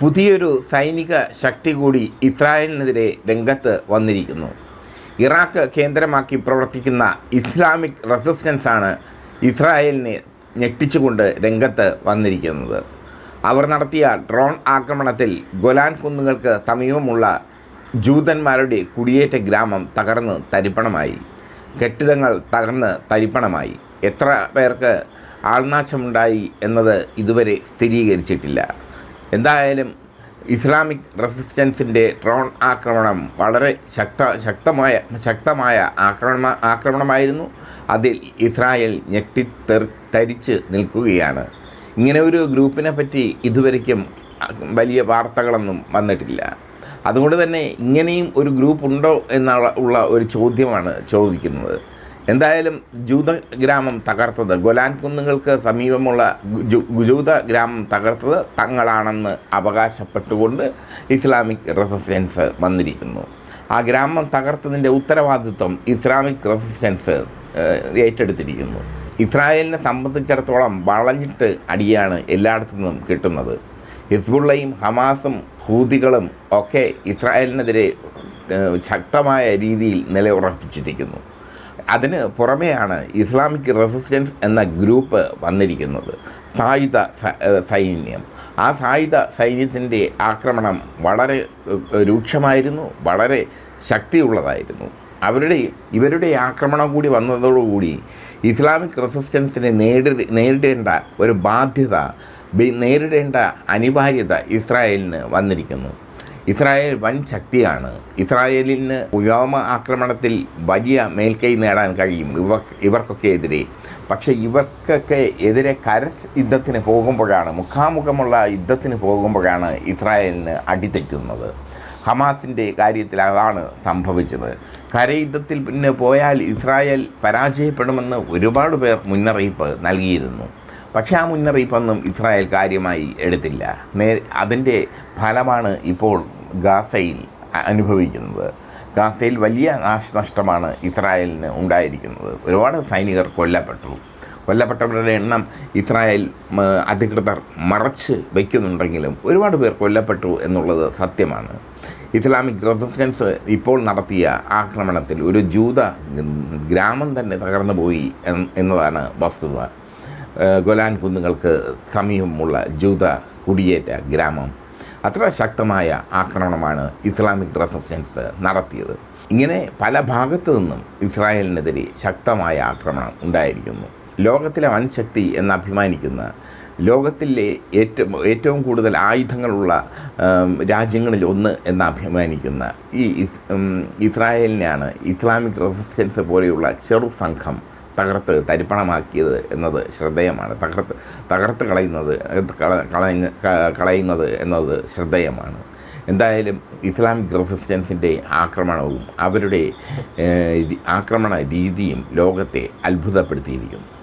പുതിയൊരു സൈനിക ശക്തി കൂടി ഇസ്രായേലിനെതിരെ രംഗത്ത് വന്നിരിക്കുന്നു. ഇറാഖ് കേന്ദ്രമാക്കി പ്രവർത്തിക്കുന്ന ഇസ്ലാമിക് റെസിസ്റ്റൻസ് ആണ് ഇസ്രായേലിനെ ഞെട്ടിച്ചുകൊണ്ട് രംഗത്ത് വന്നിരിക്കുന്നത്. അവർ നടത്തിയ ഡ്രോൺ ആക്രമണത്തിൽ ഗൊലാൻ കുന്നുകൾക്ക് സമീപമുള്ള ജൂതന്മാരുടെ കുടിയേറ്റ ഗ്രാമം തകർന്ന് തരിപ്പണമായി. കെട്ടിടങ്ങൾ തകർന്ന് തരിപ്പണമായി. എത്ര പേർക്ക് ആൾനാശമുണ്ടായി എന്നത് ഇതുവരെ സ്ഥിരീകരിച്ചിട്ടില്ല. എന്തായാലും ഇസ്ലാമിക് റെസിസ്റ്റൻസിന്റെ ഡ്രോൺ ആക്രമണം വളരെ ശക്ത ശക്തമായ ശക്തമായ ആക്രമണ ആക്രമണമായിരുന്നു. അതിൽ ഇസ്രായേൽ ഞെട്ടിത്തെറി തരിച്ച് നിൽക്കുകയാണ്. ഇങ്ങനെ ഒരു ഗ്രൂപ്പിനെ പറ്റി ഇതുവരയ്ക്കും വലിയ വാർത്തകളൊന്നും വന്നിട്ടില്ല. അതുകൊണ്ട് തന്നെ ഇങ്ങനെയും ഒരു ഗ്രൂപ്പ് ഉണ്ടോ എന്നുള്ള ഒരു ചോദ്യമാണ് ചോദിക്കുന്നത്. എന്തായാലും ജൂത ഗ്രാമം തകർത്തത്. ഗൊലാൻ കുന്നുകൾക്ക് സമീപമുള്ള ജൂത ഗ്രാമം തകർത്തത് തങ്ങളാണെന്ന് അവകാശപ്പെട്ടുകൊണ്ട് ഇസ്ലാമിക് റെസിസ്റ്റൻസ് വന്നിരിക്കുന്നു. ആ ഗ്രാമം തകർത്തതിന്റെ ഉത്തരവാദിത്വം ഇസ്ലാമിക് റെസിസ്റ്റൻസ് ഏറ്റെടുത്തിരിക്കുന്നു. ഇസ്രായേലിനെ സംബന്ധിച്ചിടത്തോളം വളഞ്ഞിട്ട് അടിയാണ് എല്ലായിടത്തു നിന്നും കിട്ടുന്നത്. ഹിസ്ബുള്ളയും ഹമാസും ഹൂതികളും ഒക്കെ ഇസ്രായേലിനെതിരെ ശക്തമായ രീതിയിൽ നിലയുറപ്പിച്ചിരിക്കുന്നു. അതിന് പുറമെയാണ് ഇസ്ലാമിക് റെസിസ്റ്റൻസ് എന്ന ഗ്രൂപ്പ് വന്നിരിക്കുന്നത്. സായുധ സൈന്യം. ആ സായുധ സൈന്യത്തിന്റെ ആക്രമണം വളരെ രൂക്ഷമായിരുന്നു വളരെ ശക്തിയുള്ളതായിരുന്നു. അവരുടെ ഇവരുടെ ആക്രമണം കൂടി വന്നതോടുകൂടി ഇസ്ലാമിക് റെസിസ്റ്റൻസിനെ നേരി നേരിടേണ്ട ഒരു ബാധ്യത നേരിടേണ്ട അനിവാര്യത ഇസ്രായേലിന് വന്നിരിക്കുന്നു. ഇസ്രായേൽ വൻ ശക്തിയാണ്. ഇസ്രായേലിന് വ്യോമ ആക്രമണത്തിൽ വലിയ മേൽക്കൈ നേടാൻ കഴിയും. ഇവർ ഇവർക്കൊക്കെ എതിരെ. പക്ഷേ ഇവർക്കൊക്കെ എതിരെ കര യുദ്ധത്തിന് പോകുമ്പോഴാണ് മുഖാമുഖമുള്ള യുദ്ധത്തിന് പോകുമ്പോഴാണ് ഇസ്രായേലിന് അടിതെറ്റുന്നത്. ഹമാസിന്റെ കാര്യത്തിൽ അതാണ് സംഭവിച്ചത്. കരയുദ്ധത്തിൽ പിന്നെ പോയാൽ ഇസ്രായേൽ പരാജയപ്പെടുമെന്ന് ഒരുപാട് പേർ മുന്നറിയിപ്പ് നൽകിയിരുന്നു. പക്ഷേ ആ മുന്നറിയിപ്പൊന്നും ഇസ്രായേൽ കാര്യമായി എടുത്തില്ല. നേ അതിന്റെ ഫലമാണ് ഇപ്പോൾ ഗാസയിൽ അനുഭവിക്കുന്നത്. ഗാസയിൽ വലിയ നാശനഷ്ടമാണ് ഇസ്രായേലിന് ഉണ്ടായിരിക്കുന്നത്. ഒരുപാട് സൈനികർ കൊല്ലപ്പെട്ടു. കൊല്ലപ്പെട്ടവരുടെ എണ്ണം ഇസ്രായേൽ അധികൃതർ മറച്ച് വയ്ക്കുന്നുണ്ടെങ്കിലും ഒരുപാട് പേർ കൊല്ലപ്പെട്ടു എന്നുള്ളത് സത്യമാണ്. ഇസ്ലാമിക് റെസിസ്റ്റൻസ് ഇപ്പോൾ നടത്തിയ ആക്രമണത്തിൽ ഒരു ജൂത ഗ്രാമം തന്നെ തകർന്നു പോയി എന്നതാണ് വസ്തുത. ഗൊലാൻ കുന്നുകൾക്ക് സമീപമുള്ള ജൂത കുടിയേറ്റ ഗ്രാമം. അത്ര ശക്തമായ ആക്രമണമാണ് ഇസ്ലാമിക് റെസിസ്റ്റൻസ് നടത്തിയത്. ഇങ്ങനെ പല ഭാഗത്തു നിന്നും ഇസ്രായേലിനെതിരെ ശക്തമായ ആക്രമണം ഉണ്ടായിരിക്കുന്നു. ലോകത്തിലെ വൻശക്തി എന്ന് അഭിമാനിക്കുന്ന ലോകത്തിലെ ഏറ്റവും ഏറ്റവും കൂടുതൽ ആയുധങ്ങളുള്ള രാജ്യങ്ങളിൽ ഒന്ന് എന്ന് അഭിമാനിക്കുന്ന ഈ ഇസ്- ഇസ്രായേലിനെയാണ് ഇസ്ലാമിക് റെസിസ്റ്റൻസ് പോലെയുള്ള ചെറു സംഘം തകർത്ത് തരിപ്പണമാക്കിയത് എന്നത് ശ്രദ്ധേയമാണ്. തകർത്ത് തകർത്ത് കളയുന്നത് കള- കളയുന്ന കളയുന്നത് എന്നത് ശ്രദ്ധേയമാണ്. എന്തായാലും ഇസ്ലാമിക് റെസിസ്റ്റൻസിന്റെ ആക്രമണവും അവരുടെ ആക്രമണ രീതിയും ലോകത്തെ അത്ഭുതപ്പെടുത്തിയിരിക്കുന്നു.